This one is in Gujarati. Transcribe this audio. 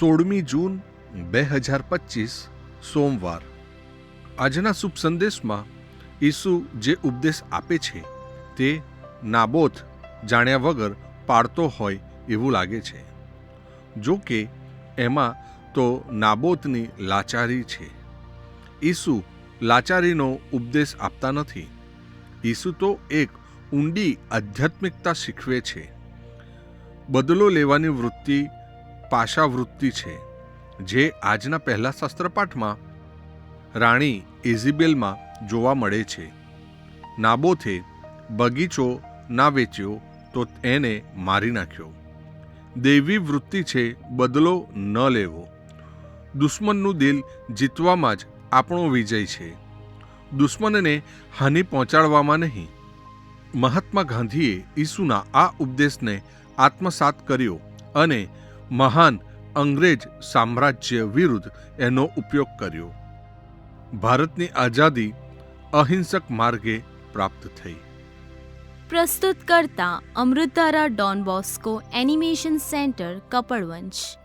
સોળમી જૂન બે હજાર પચીસ, સોમવાર. આજના શુભ સંદેશમાં ઈસુ જે ઉપદેશ આપે છે તે નાબોથ જાણ્યા વગર પાડતો હોય એવું લાગે છે. જો કે એમાં તો નાબોતની લાચારી છે. ઈસુ લાચારીનો ઉપદેશ આપતા નથી. ઈસુ તો એક ઊંડી આધ્યાત્મિકતા શીખવે છે. બદલો લેવાની વૃત્તિ પાશા વૃત્તિ છે, જે આજના પહેલા શાસ્ત્રપાઠમાં રાણી ઇઝિબેલમાં જોવા મળે છે. નાબોથે બગીચો ના વેચ્યો તો એને મારી નાખ્યો. દૈવી વૃત્તિ છે, બદલો ન લેવો. દુશ્મનનું દિલ જીતવામાં જ આપણો વિજય છે. દુશ્મનને હાનિ પહોંચાડવામાં નહીં. મહાત્મા ગાંધીએ ઈસુના આ ઉપદેશને આત્મસાત કર્યો અને મહાન અંગ્રેજ સામ્રાજ્ય વિરુદ્ધ એનો ઉપયોગ કર્યો. ભારતની આઝાદી અહિંસક માર્ગે પ્રાપ્ત થઈ. પ્રસ્તુત કરતા અમૃતારા Don Bosco animation centre Kapadvanj